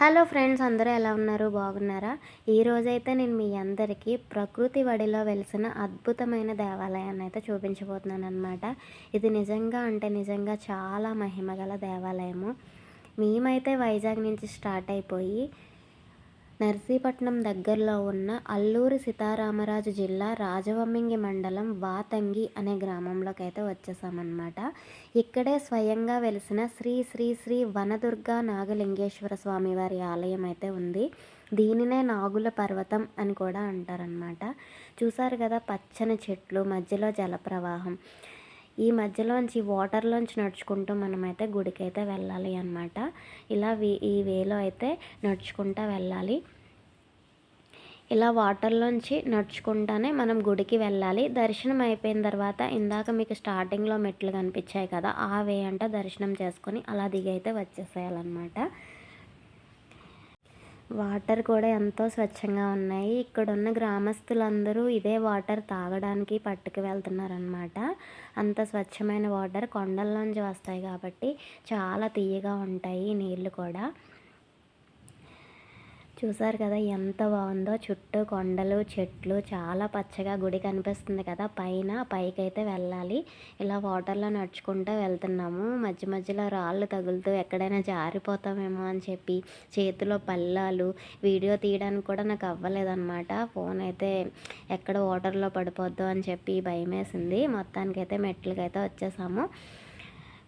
Hello friends అందరూ ఎలా ఉన్నారు? బాగున్నారా? ఈరోజైతే నేను మీ అందరికీ ప్రకృతి వడిలో వెలిసిన అద్భుతమైన దేవాలయాన్ని అయితే చూపించబోతున్నాను అనమాట ఇది నిజంగా అంటే నిజంగా చాలా మహిమగల దేవాలయము. మేమైతే వైజాగ్ నుంచి స్టార్ట్ అయిపోయి నర్సీపట్నం దగ్గరలో ఉన్న అల్లూరి సీతారామరాజు జిల్లా రాజవమ్మింగి మండలం వాతంగి అనే గ్రామంలోకి అయితే వచ్చేసామన్నమాట. ఇక్కడే స్వయంగా వెలిసిన శ్రీ శ్రీ శ్రీ వనదుర్గా నాగలింగేశ్వర స్వామి వారి ఆలయం అయితే ఉంది. దీనినే నాగుల పర్వతం అని కూడా అంటారనమాట చూసారు కదా పచ్చని చెట్లు మధ్యలో జలప్రవాహం. ఈ మధ్యలోంచి వాటర్లోంచి నడుచుకుంటూ మనమైతే గుడికి అయితే వెళ్ళాలి అనమాట ఇలా ఈ వేలో అయితే నడుచుకుంటూ వెళ్ళాలి. ఇలా వాటర్లోంచి నడుచుకుంటానే మనం గుడికి వెళ్ళాలి. దర్శనం అయిపోయిన తర్వాత ఇందాక మీకు స్టార్టింగ్లో మెట్లు కనిపించాయి కదా ఆ వే అంట దర్శనం చేసుకొని అలా దిగి అయితే వచ్చేసేయాలన్నమాట. వాటర్ కూడా ఎంతో స్వచ్ఛంగా ఉన్నాయి. ఇక్కడ ఉన్న గ్రామస్తులందరూ ఇదే వాటర్ తాగడానికి పట్టుకు వెళ్తున్నారనమాట అంత స్వచ్ఛమైన వాటర్ కొండల్లోంచి వస్తాయి కాబట్టి చాలా తీయగా ఉంటాయి నీళ్ళు కూడా. చూసారు కదా ఎంత బాగుందో. చుట్టూ కొండలు చెట్లు చాలా పచ్చగా గుడి కనిపిస్తుంది కదా. పైన పైకైతే వెళ్ళాలి. ఇలా వాటర్లో నడుచుకుంటూ వెళ్తున్నాము. మధ్య మధ్యలో రాళ్ళు తగులుతూ ఎక్కడైనా జారిపోతామేమో అని చెప్పి చేతిలో పల్లాలు వీడియో తీయడానికి కూడా నాకు అవ్వలేదన్నమాట. ఫోన్ అయితే ఎక్కడ వాటర్లో పడిపోద్దు అని చెప్పి భయం వేసింది మొత్తానికైతే మెట్లకైతే వచ్చేసాము.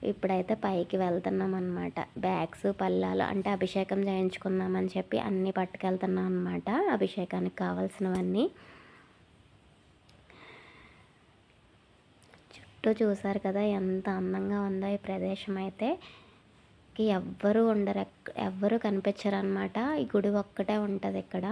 ఇప్పుడైతే పైకి వెళ్తున్నాం అనమాట బ్యాగ్స్ పళ్ళాలు అంటే అభిషేకం చేయించుకుందామని చెప్పి అన్నీ పట్టుకెళ్తున్నాం అనమాట అభిషేకానికి కావాల్సినవన్నీ. చుట్టూ చూసారు కదా ఎంత అందంగా ఉందో ఈ ప్రదేశం అయితే. ఎవ్వరూ ఉండరు ఎవ్వరూ కనిపించరు అనమాట ఈ గుడి ఒక్కటే ఉంటుంది ఇక్కడ.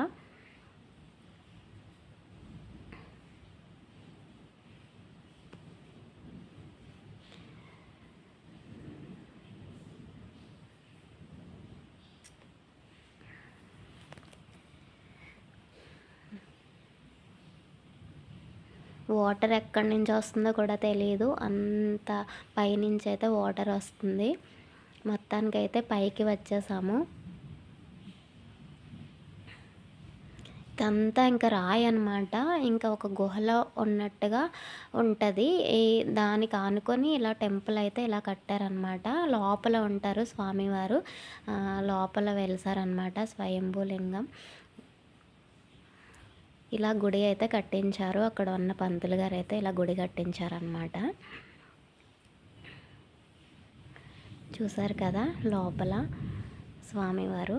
వాటర్ ఎక్కడి నుంచి వస్తుందో కూడా తెలియదు అంత పైనుంచి అయితే వాటర్ వస్తుంది. మొత్తానికైతే పైకి వచ్చేసాము. ఇదంతా ఇంకా రాయి అనమాట ఇంకా ఒక గుహలో ఉన్నట్టుగా ఉంటుంది. ఈ దానికి ఆనుకొని ఇలా టెంపుల్ అయితే ఇలా కట్టారనమాట లోపల ఉంటారు స్వామివారు. లోపల వెలిసారనమాట స్వయంభూ లింగం ఇలా గుడి అయితే కట్టించారు. అక్కడ ఉన్న పంతులు గారు అయితే ఇలా గుడి కట్టించారనమాట చూసారు కదా లోపల స్వామివారు.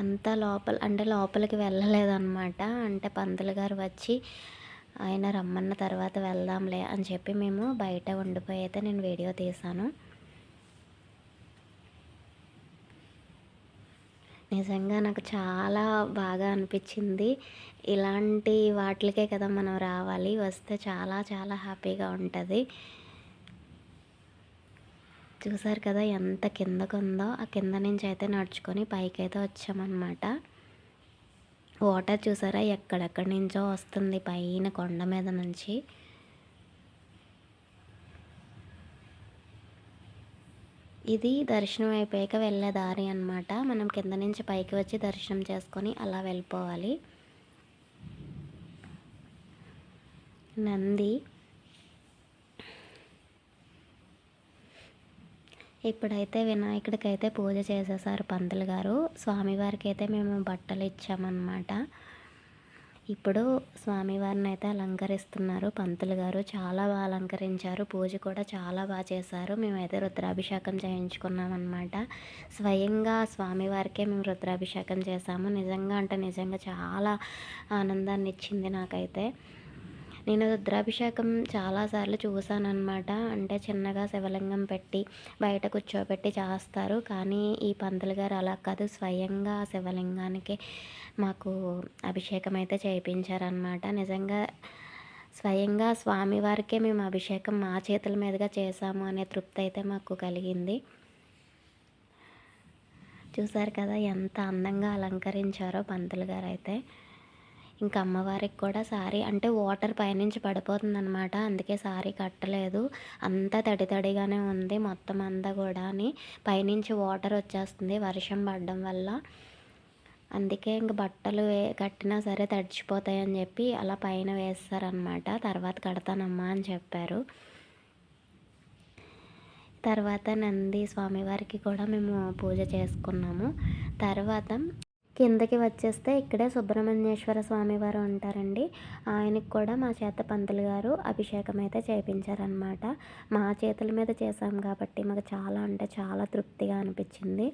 అంతా లోపల అంటే లోపలికి వెళ్ళలేదన్నమాట. అంటే పంతులు గారు వచ్చి ఆయన రమ్మన్న తర్వాత వెళ్దాంలే అని చెప్పి మేము బయట ఉండిపోయి అయితే నేను వీడియో తీశాను. నిజంగా నాకు చాలా బాగా అనిపించింది. ఇలాంటి వాటికే కదా మనం రావాలి. వస్తే చాలా చాలా హ్యాపీగా ఉంటుంది. చూసారు కదా ఎంత కిందకు ఉందో ఆ కింద నుంచి అయితే నడుచుకొని పైకి అయితే వచ్చామన్నమాట. వాటర్ చూసారా? ఎక్కడెక్కడి నుంచో వస్తుంది పైన కొండ మీద నుంచి. ఇది దర్శనం అయిపోయాక వెళ్ళే దారి అనమాట మనం కింద నుంచి పైకి వచ్చి దర్శనం చేసుకొని అలా వెళ్ళిపోవాలి. నంది. ఇప్పుడైతే వినాయకుడికి అయితే పూజ చేసేసారు పంతులు గారు. స్వామివారికి అయితే మేము బట్టలు ఇచ్చామన్నమాట. ఇప్పుడు స్వామివారిని అయితే అలంకరిస్తున్నారు. పంతులు గారు చాలా బాగా అలంకరించారు. పూజ కూడా చాలా బాగా చేశారు. మేమైతే రుద్రాభిషేకం చేయించుకున్నాం అనమాట స్వయంగా స్వామివారికే మేము రుద్రాభిషేకం చేసాము నిజంగా అంటే నిజంగా చాలా ఆనందాన్ని ఇచ్చింది నాకైతే. నేను రుద్రాభిషేకం చాలాసార్లు చూశానమాట అంటే చిన్నగా శివలింగం పెట్టి బయట కూర్చోబెట్టి చేస్తారు. కానీ ఈ పంతులు గారు అలా కాదు. స్వయంగా శివలింగానికి మాకు అభిషేకం అయితే చేయించారనమాట నిజంగా స్వయంగా స్వామివారికే మేము అభిషేకం మా చేతుల మీదుగా చేసాము అనే తృప్తి అయితే మాకు కలిగింది. చూసారు కదా ఎంత అందంగా అలంకరించారో పంతులు గారు అయితే. ఇంకా అమ్మవారికి కూడా సారీ అంటే వాటర్ పైనుంచి పడిపోతుందనమాట అందుకే సారీ కట్టలేదు. అంతా తడి తడిగానే ఉంది మొత్తం అంతా కూడా అని పైనుంచి వాటర్ వచ్చేస్తుంది వర్షం పడడం వల్ల. అందుకే ఇంక బట్టలు వే కట్టినా సరే తడిచిపోతాయని చెప్పి అలా పైన వేస్తారనమాట తర్వాత కడతానమ్మా అని చెప్పారు. తర్వాత నంది స్వామివారికి కూడా మేము పూజ చేసుకున్నాము. తర్వాత కిందకి వచ్చేస్తే ఇక్కడే సుబ్రహ్మణ్యేశ్వర స్వామి వారు ఉంటారండి. ఆయనకి కూడా మా చేత పంతులు గారు అభిషేకం అయితే చేయించారనమాట మా చేతుల మీద చేసాం కాబట్టి మాకు చాలా అంటే చాలా తృప్తిగా అనిపించింది.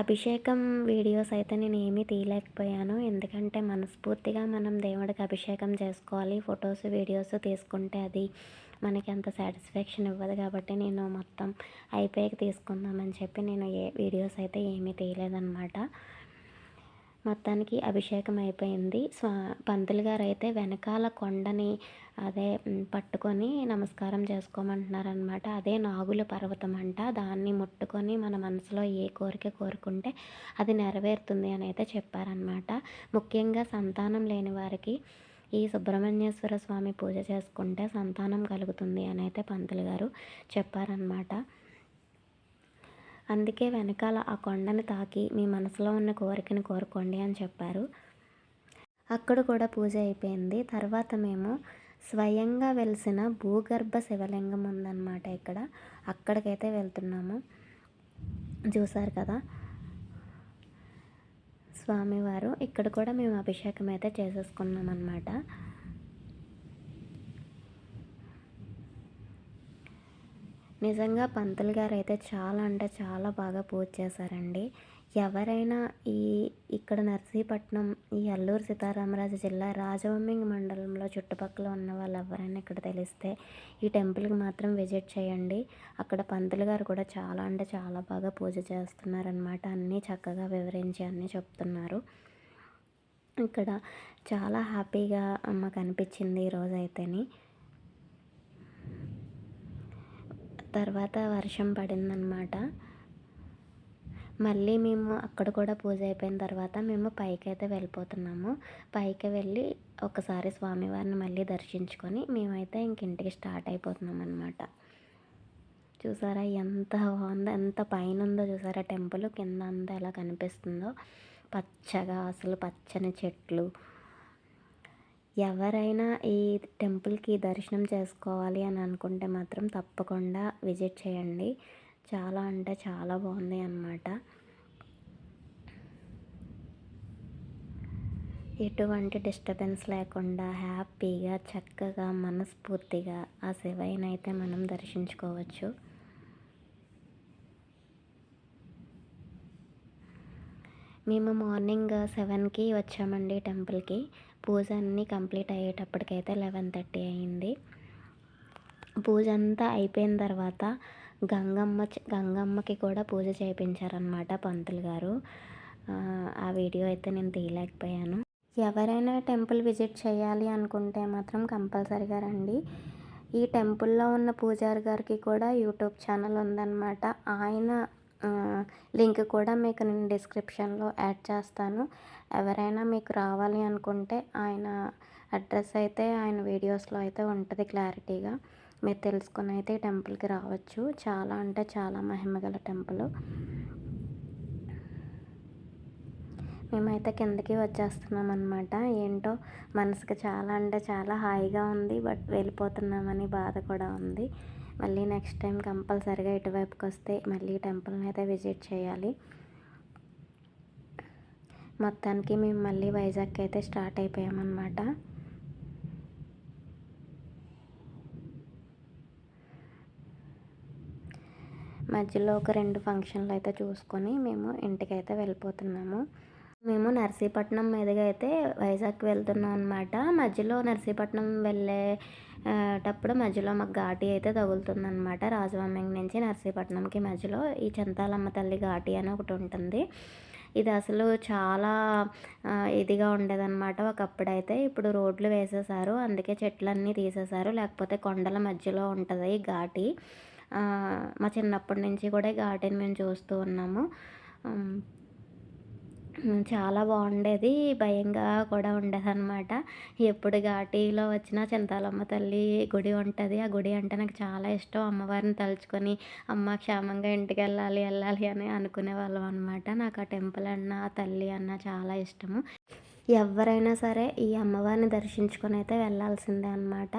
అభిషేకం వీడియోస్ అయితే నేను ఏమీ తీయలేకపోయాను. ఎందుకంటే మనస్ఫూర్తిగా మనం దేవుడికి అభిషేకం చేసుకోవాలి. ఫొటోస్ వీడియోస్ తీసుకుంటే అది మనకి అంత సాటిస్ఫాక్షన్ ఇవ్వదు కాబట్టి నేను మొత్తం అయిపోయాక తీసుకుందామని చెప్పి నేను ఏ వీడియోస్ అయితే ఏమీ తీయలేదన్నమాట. మొత్తానికి అభిషేకం అయిపోయింది. స్వా పంతులు గారు అయితే వెనకాల కొండని అదే పట్టుకొని నమస్కారం చేసుకోమంటున్నారనమాట అదే నాగుల పర్వతం అంట దాన్ని ముట్టుకొని మన మనసులో ఏ కోరిక కోరుకుంటే అది నెరవేరుతుంది అని అయితే చెప్పారనమాట ముఖ్యంగా సంతానం లేని వారికి ఈ సుబ్రహ్మణ్యేశ్వర స్వామి పూజ చేసుకుంటే సంతానం కలుగుతుంది అని అయితే పంతులు గారు చెప్పారనమాట అందుకే వెనకాల ఆ కొండను తాకి మీ మనసులో ఉన్న కోరికను కోరుకోండి అని చెప్పారు. అక్కడ కూడా పూజ అయిపోయింది. తర్వాత మేము స్వయంగా వెలిసిన భూగర్భ శివలింగం ఉందన్నమాట ఇక్కడ. అక్కడికైతే వెళ్తున్నాము. చూసారు కదా స్వామివారు. ఇక్కడ కూడా మేము అభిషేకం అయితే చేసేసుకున్నాం అనమాట నిజంగా పంతులు గారు అయితే చాలా అంటే చాలా బాగా పూజ చేశారండి. ఎవరైనా ఈ ఇక్కడ నర్సీపట్నం ఈ అల్లూరు సీతారామరాజు జిల్లా రాజవమ్మింగ్ మండలంలో చుట్టుపక్కల ఉన్న వాళ్ళు ఎవరైనా ఇక్కడ తెలిస్తే ఈ టెంపుల్కి మాత్రం విజిట్ చేయండి. అక్కడ పంతులు గారు కూడా చాలా అంటే చాలా బాగా పూజ చేస్తున్నారనమాట అన్నీ చక్కగా వివరించి అన్నీ చెప్తున్నారు. ఇక్కడ చాలా హ్యాపీగా మాకు అనిపించింది ఈరోజు తర్వాత వర్షం పడిందనమాట మళ్ళీ మేము అక్కడ కూడా పూజ అయిపోయిన తర్వాత మేము పైకి అయితే వెళ్ళిపోతున్నాము. పైకి వెళ్ళి ఒకసారి స్వామివారిని మళ్ళీ దర్శించుకొని మేమైతే ఇంక ఇంటికి స్టార్ట్ అయిపోతున్నాం అనమాట చూసారా ఎంత బాగుందో ఎంత పైన ఉందో చూసారా? టెంపుల్ కింద అంతా ఎలా కనిపిస్తుందో. పచ్చగా అసలు పచ్చని చెట్లు. ఎవరైనా ఈ టెంపుల్కి దర్శనం చేసుకోవాలి అని అనుకుంటే మాత్రం తప్పకుండా విజిట్ చేయండి. చాలా అంటే చాలా బాగుంది అన్నమాట. ఎటువంటి డిస్టర్బెన్స్ లేకుండా హ్యాపీగా చక్కగా మనస్ఫూర్తిగా ఆ శివయ్యనైతే మనం దర్శించుకోవచ్చు. మేము మార్నింగ్ సెవెన్కి వచ్చామండి టెంపుల్కి. పూజ అన్నీ కంప్లీట్ అయ్యేటప్పటికైతే లెవెన్ థర్టీ అయింది. పూజ అంతా అయిపోయిన తర్వాత గంగమ్మ గంగమ్మకి కూడా పూజ చేయించారనమాట పంతులు గారు. ఆ వీడియో అయితే నేను తీయలేకపోయాను. ఎవరైనా టెంపుల్ విజిట్ చేయాలి అనుకుంటే మాత్రం కంపల్సరిగా రండి. ఈ టెంపుల్లో ఉన్న పూజారి గారికి కూడా యూట్యూబ్ ఛానల్ ఉందన్నమాట. ఆయన లింక్ కూడా మీకు నేను డిస్క్రిప్షన్లో యాడ్ చేస్తాను. ఎవరైనా మీకు రావాలి అనుకుంటే ఆయన అడ్రస్ అయితే ఆయన వీడియోస్లో అయితే ఉంటుంది క్లారిటీగా. మీరు తెలుసుకుని అయితే టెంపుల్కి రావచ్చు. చాలా అంటే చాలా మహిమగల టెంపుల్. మేమైతే కిందకి వచ్చేస్తున్నాం అనమాట ఏంటో మనసుకి చాలా అంటే చాలా హాయిగా ఉంది బట్ వెళ్ళిపోతున్నామని బాధ కూడా ఉంది. మళ్ళీ నెక్స్ట్ టైం కంపల్సరిగా ఇటువైపుకి వస్తే మళ్ళీ టెంపుల్ని అయితే విజిట్ చేయాలి. మొత్తానికి మేము మళ్ళీ వైజాగ్కి అయితే స్టార్ట్ అయిపోయామన్నమాట. మధ్యలో ఒక రెండు ఫంక్షన్లు అయితే చూసుకొని మేము ఇంటికైతే వెళ్ళిపోతున్నాము. మేము నర్సీపట్నం మీదుగా అయితే వైజాగ్ వెళ్తున్నాం అనమాట మధ్యలో నర్సీపట్నం అప్పుడు మధ్యలో మాకు ఘాటి అయితే తగులుతుందనమాట రాజవామ్యం నుంచి నర్సీపట్నంకి మధ్యలో ఈ చింతాలమ్మ తల్లి ఘాటి అని ఒకటి ఉంటుంది. ఇది అసలు చాలా ఇదిగా ఉండేదన్నమాట ఒకప్పుడైతే. ఇప్పుడు రోడ్లు వేసేసారు అందుకే చెట్లన్నీ తీసేశారు. లేకపోతే కొండల మధ్యలో ఉంటుంది ఈ ఘాటి. మా చిన్నప్పటి నుంచి కూడా ఈ ఘాటిని మేము చూస్తూ ఉన్నాము. చాలా బాగుండేది. భయంగా కూడా ఉండేదనమాట. ఎప్పుడు ఘాటీలో వచ్చినా చింతాలమ్మ తల్లి గుడి ఉంటుంది ఆ గుడి అంటే నాకు చాలా ఇష్టం. అమ్మవారిని తలుచుకొని అమ్మ క్షేమంగా ఇంటికెళ్ళాలి, వెళ్ళాలి అని అనుకునే వాళ్ళం అనమాట. నాకు ఆ టెంపుల్ అన్న ఆ తల్లి అన్నా చాలా ఇష్టము. ఎవరైనా సరే ఈ అమ్మవారిని దర్శించుకొని అయితే వెళ్ళాల్సిందే అనమాట.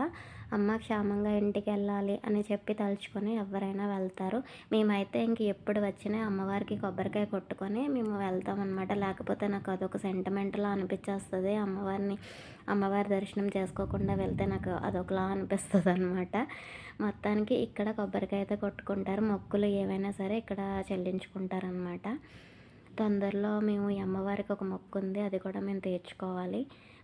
అమ్మ క్షేమంగా ఇంటికి వెళ్ళాలి అని చెప్పి తలుచుకొని ఎవరైనా వెళ్తారు. మేమైతే ఇంక ఎప్పుడు వచ్చినా అమ్మవారికి కొబ్బరికాయ కొట్టుకొని మేము వెళ్తామన్నమాట లేకపోతే నాకు అదొక సెంటిమెంట్‌లా అనిపించేస్తుంది అమ్మవారిని అమ్మవారి దర్శనం చేసుకోకుండా వెళ్తే నాకు అదొకలా అనిపిస్తుంది అనమాట మొత్తానికి ఇక్కడ కొబ్బరికాయ అయితే కొట్టుకుంటారు. మొక్కులు ఏవైనా సరే ఇక్కడ చెల్లించుకుంటారనమాట. తొందరలో మేము ఈ అమ్మవారికి ఒక మొక్కు ఉంది. అది కూడా మేము తీర్చుకోవాలి.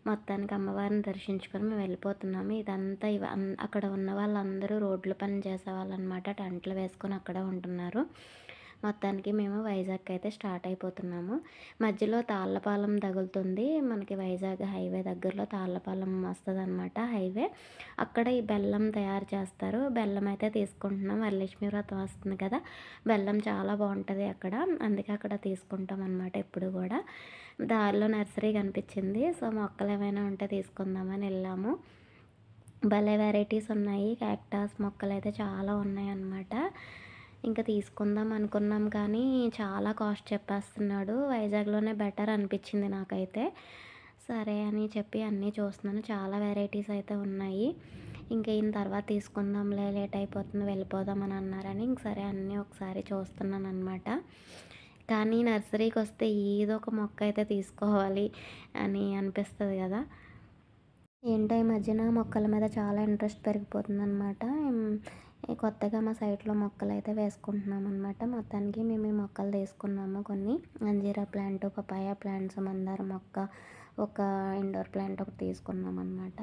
మొత్తానికి అమ్మవారిని దర్శించుకొని మేము వెళ్ళిపోతున్నాము. ఇదంతా ఇవ అక్కడ ఉన్న వాళ్ళందరూ రోడ్ల పని చేసేవాళ్ళనమాట. టెంట్లు వేసుకొని అక్కడే ఉంటున్నారు. మొత్తానికి మేము వైజాగ్ అయితే స్టార్ట్ అయిపోతున్నాము. మధ్యలో తాళ్ళపాలెం తగులుతుంది. మనకి వైజాగ్ హైవే దగ్గరలో తాళ్ళపాలెం వస్తదనమాట హైవే. అక్కడ ఈ బెల్లం తయారు చేస్తారు. బెల్లం అయితే తీసుకుంటున్నాం. వరలక్ష్మి వ్రతం వస్తుంది కదా! బెల్లం చాలా బాగుంటుంది అక్కడ. అందుకే అక్కడ తీసుకుంటాం అనమాట ఎప్పుడు కూడా. దారిలో నర్సరీ కనిపించింది. సో, మొక్కలు ఏమైనా ఉంటే తీసుకుందామని వెళ్ళాము. భలే వెరైటీస్ ఉన్నాయి. కేక్టాస్ మొక్కలు అయితే చాలా ఉన్నాయన్నమాట. ఇంకా తీసుకుందాం అనుకున్నాం కానీ చాలా కాస్ట్ చెప్పేస్తున్నాడు. వైజాగ్‌లోనే బెటర్ అనిపించింది నాకైతే. సరే అని చెప్పి అన్నీ చూస్తున్నాను. చాలా వెరైటీస్ అయితే ఉన్నాయి. ఇంక ఈయన తర్వాత తీసుకుందాంలే లేట్ అయిపోతుంది వెళ్ళిపోదాం అని అన్నారని ఇంక సరే అన్నీ ఒకసారి చూస్తున్నాను అనమాట కానీ నర్సరీకి వస్తే ఏదో ఒక మొక్క అయితే తీసుకోవాలి అని అనిపిస్తుంది కదా! ఏంటో ఈ మధ్యన మొక్కల మీద చాలా ఇంట్రెస్ట్ పెరిగిపోతుందనమాట. అనమాట కొత్తగా మా సైట్‌లో మొక్కలైతే వేసుకుంటున్నామనమాట. మొత్తానికి మేము ఈ మొక్కలు తీసుకున్నాము కొన్ని. అంజీరా ప్లాంట్, పపాయ ప్లాంట్స్, మందార మొక్క, ఒక ఇండోర్ ప్లాంట్ ఒకటి తీసుకున్నాం అనమాట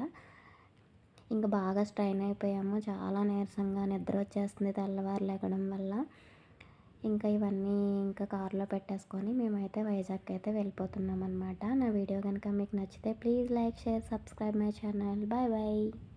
ఇంకా బాగా స్ట్రైన్ అయిపోయాము. చాలా నీరసంగా నిద్ర వచ్చేస్తుంది తెల్లవారు లెగడం వల్ల. ఇంకా ఇవన్నీ ఇంకా కార్‌లో పెట్టేసుకొని మేమైతే వైజాగ్ అయితే వెళ్ళిపోతున్నాం అనమాట నా వీడియో కనుక మీకు నచ్చితే please like, share, subscribe my channel. Bye bye.